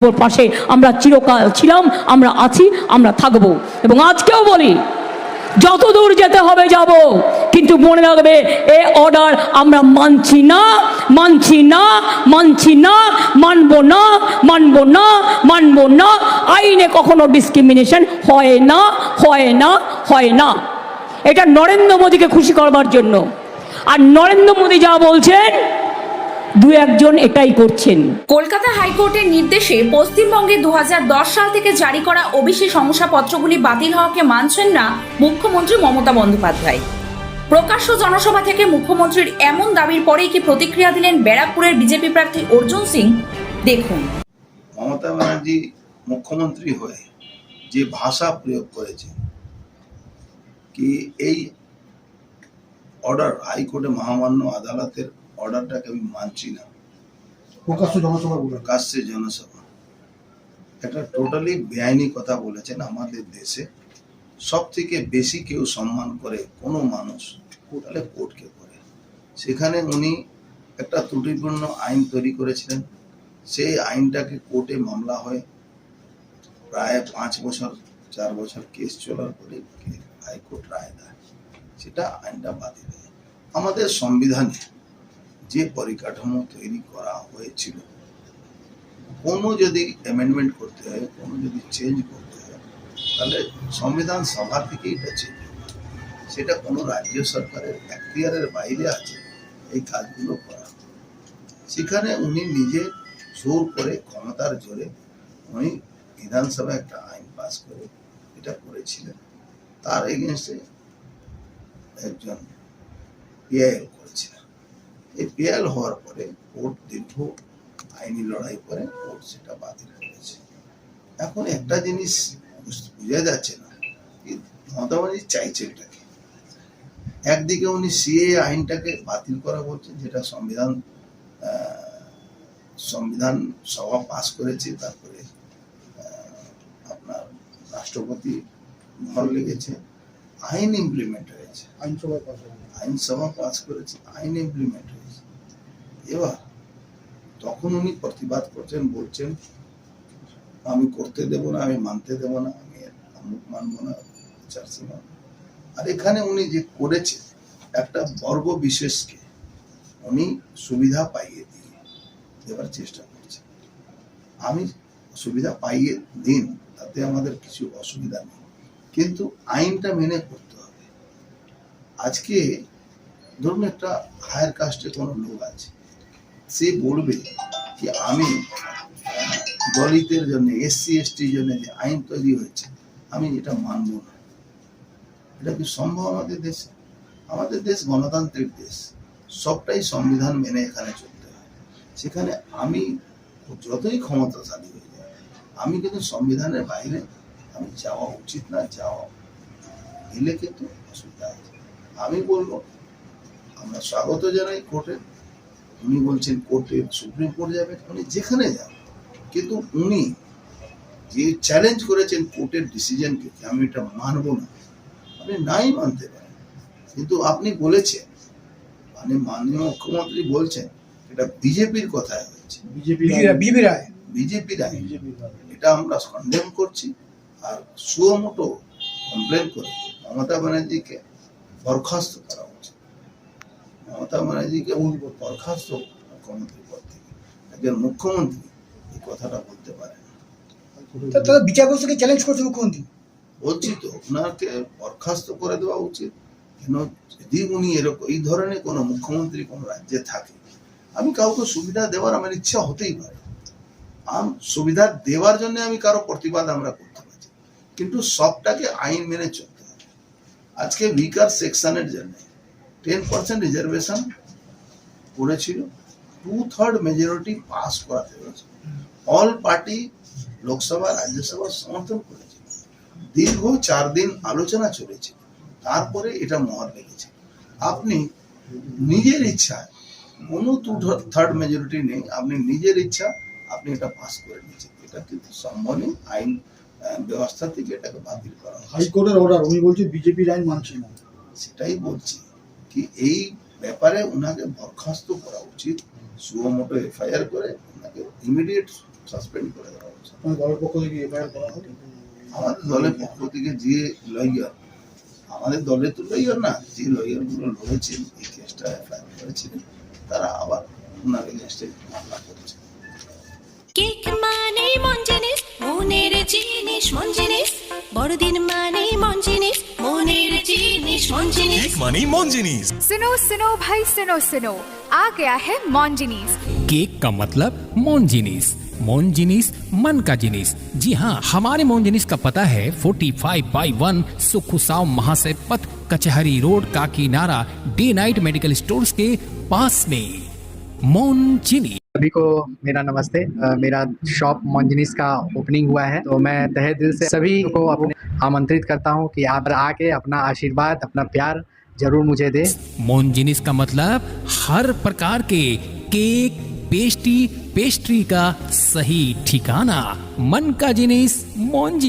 পাশে আমরা চিরকাল ছিলাম, আমরা আছি, আমরা থাকব। এবং আজকেও বলি, যত দূর যেতে হবে যাব, কিন্তু মনে রাখবে, এ অর্ডার আমরা মানছি না মানছি না মানছি না, মানব না মানব না মানব না। আইনে কখনো ডিসক্রিমিনেশন হয় না হয় না হয় না। এটা নরেন্দ্র মোদীকে খুশি করবার জন্য। আর নরেন্দ্র মোদী যা বলছেন দু একজন এটাই করছেন। কলকাতা হাইকোর্টের নির্দেশে পশ্চিমবঙ্গে দু সাল থেকে জারি করা ওবিসি শংসাপত্রগুলি বাতিল হওয়াকে মানছেন না মুখ্যমন্ত্রী মমতা বন্দ্যোপাধ্যায়। প্রকাশ্য জনসভা থেকে মুখ্যমন্ত্রীর এমন দাবির পরেই কি প্রতিক্রিয়া দিলেন ব্যারাকপুরের বিজেপি প্রার্থী অর্জুন সিং? দেখুন। মমতা ব্যানার্জি মুখ্যমন্ত্রী হয়ে যে ভাষা প্রয়োগ করেছে কি এই অর্ডার হাইকোর্টে মহামান্য আদালতের অর্ডারটাকে আমি মানছি না। প্রকাশ্য জনসভা বলে প্রকাশ্যে জনসভা। একটা টোটালি বেআইনি কথা বলেছেন আমাদের দেশে। সব থেকে বেশি কেউ সম্মান করে কোনো মানুষ তাহলে কোর্টকে করে। সেখানে উনি একটা ত্রুটিপূর্ণ আইন তৈরি করেছিলেন। সেই আইনটাকে কোর্টে মামলা হয়। প্রায় পাঁচ বছর চার বছর কেস চলার পরে হাইকোর্ট রায় দেয়। সেটা আইনটা বাতিল হয় আমাদের সংবিধানে যে পরিকাঠামো তৈরি করা হয়েছিল, কোনো যদি অ্যামেন্ডমেন্ট করতে হয়, কোনো যদি চেঞ্জ করতে হয়, তাহলে সংবিধান সভা থেকেই এটা চেঞ্জ সেটা কোনো রাজ্য সরকারের, এখতিয়ারের বাইরে আছে, এই কাজগুলো করা। সেখানে উনি নিজে জোর করে, ক্ষমতার জোরে উনি বিধানসভায় একটা আইন পাস করে এটা করেছিলেন। তার এগেনস্টে একজন পিআইএল করেছিলেন। এই পিএল হওয়ার পরে কোর্ট দীর্ঘ আইনি লড়াই করে কোর্ট সেটা বাতিল করেছে এখন একটা জিনিস বুঝ- যাচ্ছে না মমতা ব্যানার্জি চাইছে এটাকে। একদিকে উনি সিএ আইনটাকে বাতিল করা বলছেন, যেটা সংবিধান সংবিধান সভা পাশ করেছে, তারপরে আপনার রাষ্ট্রপতি মহল লেগেছে। আইন ইমপ্লিমেন্ট হয়েছে। আইনসভায় পাশ হবে আইনসভা পাস করেছে আইন ইমপ্লিমেন্ট হয়েছে। এবার তখন উনি প্রতিবাদ করছেন বলছেন আমি করতে দেব না আমি মানতে দেব না আমি মানবো না চার্চি মানবো আর এখানে উনি যে করেছে একটা বর্গ বিশেষকে উনি সুবিধা পাইয়ে দিয়ে দেওয়ার চেষ্টা করছে আমি সুবিধা পাইয়ে দিন তাতে আমাদের কিছু অসুবিধা নেই। কিন্তু আইনটা মেনে করতে হবে। আজকে ধরুন একটা হায়ার কাস্টে কোনো লোক আছে, সে বলবে যে আমি দলিতের জন্য এসসি এসটির জন্য যে আইন তৈরি হয়েছে, আমি এটা মানব না। এটা কি সম্ভব আমাদের দেশে? আমাদের দেশ গণতান্ত্রিক দেশ, সবটাই সংবিধান মেনে এখানে চলতে হয়। সেখানে আমি যতই ক্ষমতাশালী হয়ে যায় আমি কিন্তু সংবিধানের বাইরে আমি যাওয়া উচিত না যাওয়া এলে কিন্তু অসুবিধা আছে। আমি বলব আমরা স্বাগত জানাই কোর্টের উনি বলছেন কোর্টে সুপ্রিম কোর্ট যাবেন উনি যেখানে যান কিন্তু উনি যে চ্যালেঞ্জ করেছেন কোর্টের ডিসিশনকে আমি এটা মানবো না আপনি নাই মানতে পারেন। কিন্তু আপনি বলেছেন মানে মাননীয় মুখ্যমন্ত্রী বলছেন এটা বিজেপির কথায় হয়েছে। বিজেপি বিজেপি রায়। বিজেপি এটা আমরা কন্ডেম করছি। আর সুমোটো কমপ্লেন করে। মমতা ব্যানার্জিকে বরখাস্ত করা উচিত মমতা ব্যানার্জিকে বরখাস্ত মুখ্যমন্ত্রী পদ থেকে। একজন মুখ্যমন্ত্রী এই কথাটা বলতে পারে তারা বিচার ব্যবস্থাকে চ্যালেঞ্জ করছে মুখ্যমন্ত্রী। বলছি তো ওনাকে বরখাস্ত করে দেওয়া উচিত। কেন? যদি উনি এরকম এই ধরনের কোনো মুখ্যমন্ত্রী কোনো রাজ্যে থাকে আমি কাউকে সুবিধা দেওয়ার আমার ইচ্ছা হতেই পারে। আম সুবিধা দেওয়ার জন্য আমি কারও প্রতিবাদ আমরা করতে কিন্তু সবটাকে আইন মেনে চলতে হবে। আজকে উইকার সেকশনের জন্য টেন পার্সেন্ট রিজার্ভেশন করেছিল টু থার্ড মেজরিটি পাস করাতে হয়েছে। অল পার্টি লোকসভা রাজ্যসভা সমর্থন করেছে। দীর্ঘ চার দিন আলোচনা চলেছে। তারপরে এটা মহর লেগেছে। আপনি নিজের ইচ্ছায় কোনো টু থার্ড মেজরিটি নেই, আপনি নিজের ইচ্ছা, আপনি এটা পাস করে নিয়েছেন। এটা কিন্তু সম্ভব নেই আইন ব্যবস্থা থেকে এটাকে বাতিল করা হয় হাইকোর্টের অর্ডার উনি বলছে বিজেপির আইন মানছে না। সেটাই বলছি কি এই ব্যাপারে ওনাকে বরখাস্ত করা উচিত। সুমোটো এফআইআর করে ওনাকে ইমিডিয়েট সাসপেন্ড করে দেওয়া উচিত দলের পক্ষ থেকে এফআইআর করা হবে আমাদের দলের পক্ষ থেকে যে লয়ার আমাদের দলের তো লয়ার না যে লয়ারগুলো রয়েছেন এই কেসটা এফআইআর করেছিলেন তারা আবার ওনার এগেনস্টে মামলা করেছে কেক মানে জিনিস মনের জিনিস মন জিনিস বড়দিন মানে মন জিনিস মনের জিনিস মন জিনিস केक मानी मोन्जिनीस सुनो सुनो भाई सुनो सुनो आ गया है मॉन्जिनीस केक का मतलब मोनजिनिस मोनजिनिस मन का जिनिस जी हाँ हमारे मोनजिनिस का पता है 45 बाई वन सुखुसाव महाशय पथ कचहरी road Kakinara day night medical stores के पास में मोनजिनी सभी को मेरा नमस्ते। मेरा शॉप मॉन्जनिस का ओपनिंग हुआ है तो मैं तहे दिल से सभी को अपने आमंत्रित करता हूँ कि आप आके अपना आशीर्वाद, अपना प्यार ज़रूर मुझे दें। मोनजिनिस का मतलब हर प्रकार के केक पेस्ट्री पेस्ट्री का सही ठिकाना। मन का जिनिस मोनजिन